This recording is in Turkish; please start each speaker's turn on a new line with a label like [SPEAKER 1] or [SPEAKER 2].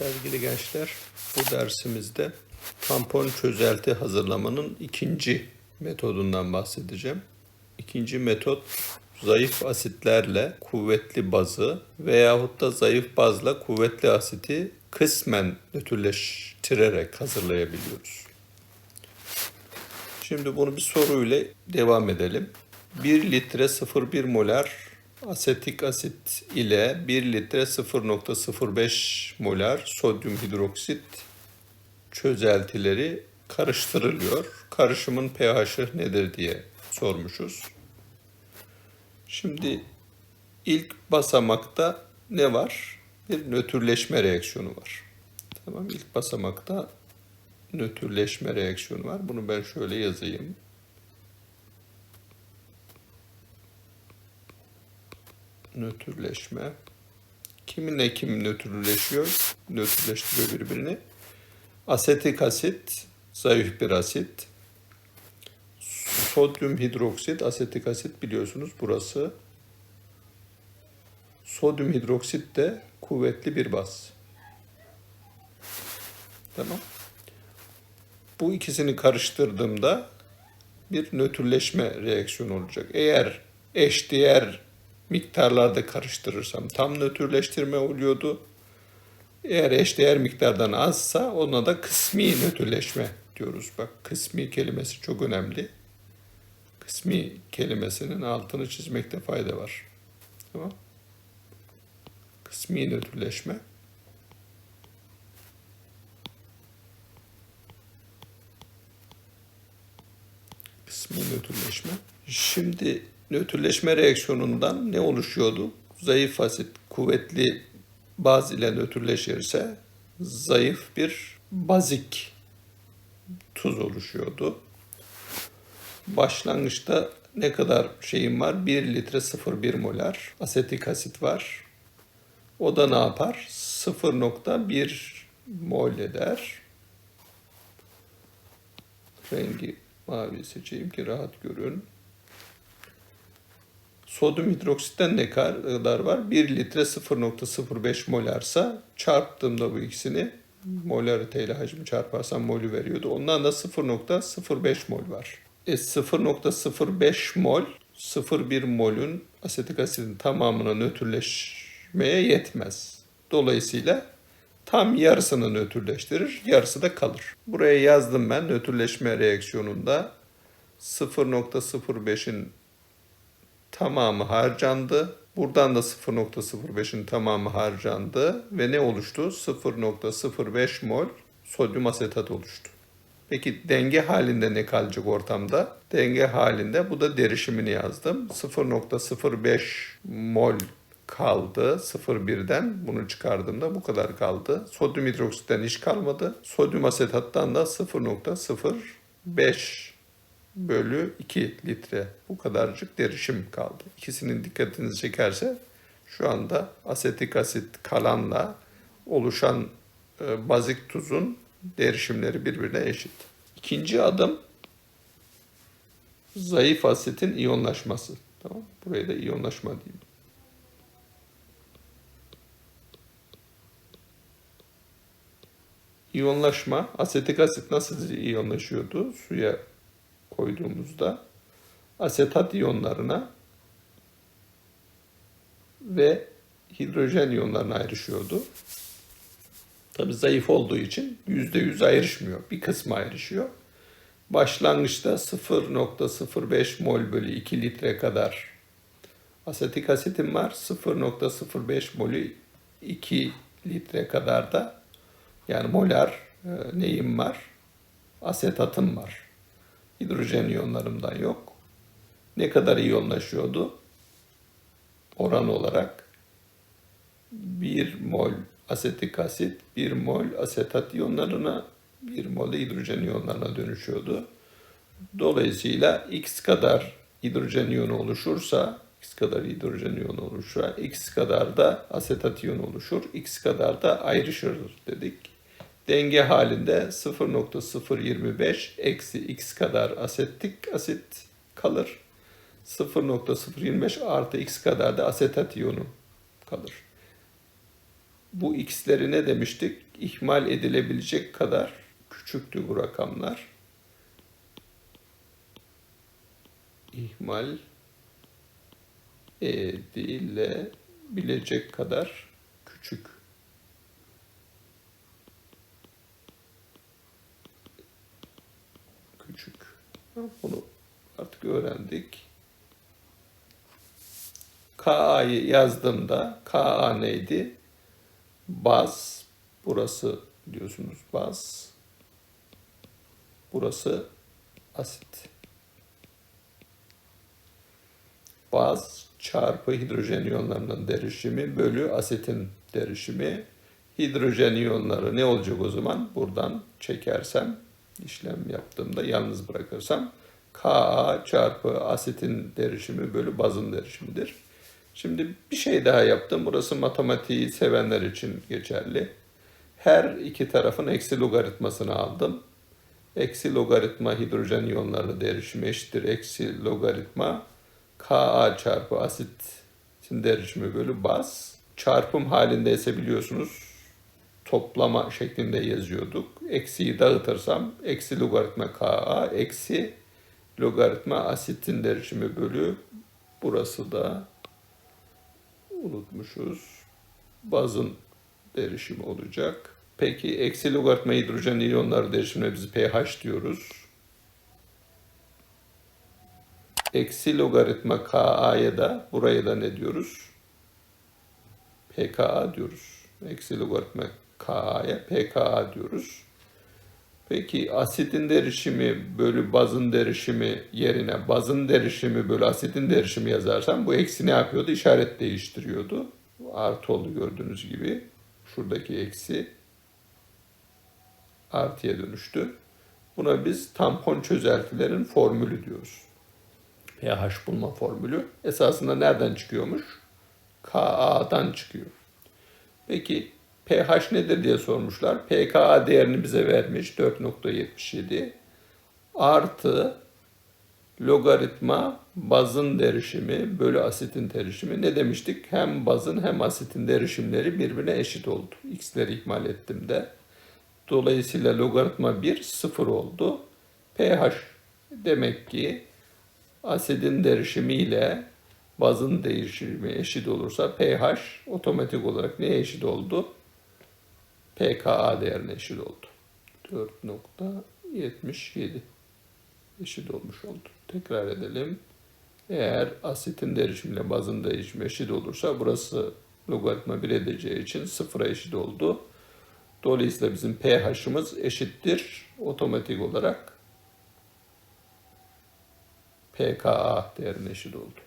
[SPEAKER 1] Sevgili gençler, bu dersimizde tampon çözelti hazırlamanın ikinci metodundan bahsedeceğim. İkinci metot zayıf asitlerle kuvvetli bazı veyahut da zayıf bazla kuvvetli asiti kısmen nötrleştirerek hazırlayabiliyoruz. Şimdi bunu bir soruyla devam edelim. 1 litre 0,1 molar asetik asit ile 1 litre 0,05 molar sodyum hidroksit çözeltileri karıştırılıyor. Karışımın pH'i nedir diye sormuşuz. Şimdi ilk basamakta ne var? Bir nötrleşme reaksiyonu var. Tamam ilk basamakta nötrleşme reaksiyonu var. Bunu ben şöyle yazayım. Nötrleşme. Kiminle kim nötrleşiyor? Nötrleştiriyor birbirini. Asetik asit, zayıf bir asit. Sodyum hidroksit, asetik asit biliyorsunuz burası. Sodyum hidroksit de kuvvetli bir baz. Tamam. Bu ikisini karıştırdığımda bir nötrleşme reaksiyonu olacak. Eğer eşdeğer miktarlarda karıştırırsam tam nötrleştirme oluyordu. Eğer eşdeğer miktardan azsa ona da kısmi nötrleşme diyoruz. Bak kısmi kelimesi çok önemli. Kısmi kelimesinin altını çizmekte fayda var. Tamam. Kısmi nötrleşme. Kısmi nötrleşme. Şimdi nötrleşme reaksiyonundan ne oluşuyordu? Zayıf asit kuvvetli baz ile nötrleşirse zayıf bir bazik tuz oluşuyordu. Başlangıçta ne kadar şeyim var? 1 litre 0,1 molar asetik asit var. O da ne yapar? 0.1 mol eder. Rengi mavi seçeyim ki rahat görün. Sodyum hidroksitten ne kadar var? 1 litre 0.05 molarsa çarptığımda bu ikisini molariteyle hacmi çarparsam molü veriyordu. Ondan da 0.05 mol var. E 0.05 mol 0,1 molün asetik asidin tamamına nötrleşmeye yetmez. Dolayısıyla tam yarısını nötrleştirir, yarısı da kalır. Buraya yazdım ben nötrleşme reaksiyonunda 0.05'in tamamı harcandı. Buradan da 0.05'in tamamı harcandı ve ne oluştu? 0.05 mol sodyum asetat oluştu. Peki denge halinde ne kalacak ortamda? Denge halinde bu da derişimini yazdım. 0.05 mol kaldı 0.1'den bunu çıkardığımda bu kadar kaldı. Sodyum hidroksitten hiç kalmadı. Sodyum asetattan da 0.05 bölü 2 litre bu kadarcık derişim kaldı. İkisinin dikkatinizi çekerse şu anda asetik asit kalanla oluşan e, bazik tuzun derişimleri birbirine eşit. İkinci adım zayıf asitin iyonlaşması. Tamam? Buraya da iyonlaşma diyeyim. İyonlaşma, asetik asit nasıl iyonlaşıyordu? Suya koyduğumuzda asetat iyonlarına ve hidrojen iyonlarına ayrışıyordu. Tabi zayıf olduğu için %100 ayrışmıyor. Bir kısmı ayrışıyor. Başlangıçta 0.05 mol bölü 2 litre kadar asetik asitim var. 0.05 molü 2 litre kadar da yani molar e, neyim var? Asetatım var. Hidrojen iyonlarımdan yok. Ne kadar iyonlaşıyordu? Oran olarak 1 mol asetik asit 1 mol asetat iyonlarına 1 mol hidrojen iyonlarına dönüşüyordu. Dolayısıyla x kadar hidrojen iyonu oluşursa x kadar hidrojen iyonu oluşursa x kadar da asetat iyonu oluşur. x kadar da ayrışır dedik. Denge halinde 0.025 eksi x kadar asetik asit kalır. 0.025 artı x kadar da asetat iyonu kalır. Bu x'leri ne demiştik? İhmal edilebilecek kadar küçüktü bu rakamlar. İhmal edilebilecek kadar küçük. Bunu artık öğrendik. KA'yı yazdığımda KA neydi? Baz. Burası diyorsunuz baz. Burası asit. Baz çarpı hidrojen iyonlarının derişimi bölü asitin derişimi. Hidrojen iyonları ne olacak o zaman? Buradan çekersem, işlem yaptığımda yalnız bırakırsam Ka çarpı asitin derişimi bölü bazın derişimidir. Şimdi bir şey daha yaptım. Burası matematiği sevenler için geçerli. Her iki tarafın eksi logaritmasını aldım. Eksi logaritma hidrojen iyonları derişimi eşittir. Eksi logaritma Ka çarpı asitin derişimi bölü baz. Çarpım halindeyse biliyorsunuz toplama şeklinde yazıyorduk. Eksiyi dağıtırsam eksi logaritma Ka eksi logaritma asitin derişimi bölü burası da unutmuşuz. Bazın derişimi olacak. Peki eksi logaritma hidrojen iyonları derişimine biz pH diyoruz. Eksi logaritma Ka'ya da buraya da ne diyoruz? pKa diyoruz. Eksi logaritma Ka'ya pKa diyoruz. Peki asitin derişimi bölü bazın derişimi yerine bazın derişimi bölü asitin derişimi yazarsam bu eksi ne yapıyordu? İşaret değiştiriyordu. Artı oldu gördüğünüz gibi. Şuradaki eksi artıya dönüştü. Buna biz tampon çözeltilerin formülü diyoruz. pH bulma formülü. Esasında nereden çıkıyormuş? Ka'dan çıkıyor. Peki pH nedir diye sormuşlar. pKa değerini bize vermiş 4.77 artı logaritma bazın derişimi bölü asitin derişimi. Ne demiştik? Hem bazın hem asitin derişimleri birbirine eşit oldu. X'leri ihmal ettim de. Dolayısıyla logaritma 1 0 oldu. pH demek ki asidin derişimi ile bazın değişimi eşit olursa pH otomatik olarak neye eşit oldu? pKa değerine eşit oldu. 4.77 eşit olmuş oldu. Tekrar edelim. Eğer asitin derişimiyle bazın değişimi eşit olursa burası logaritma 1 edeceği için sıfıra eşit oldu. Dolayısıyla bizim pH'ımız eşittir. Otomatik olarak pKa değerine eşit oldu.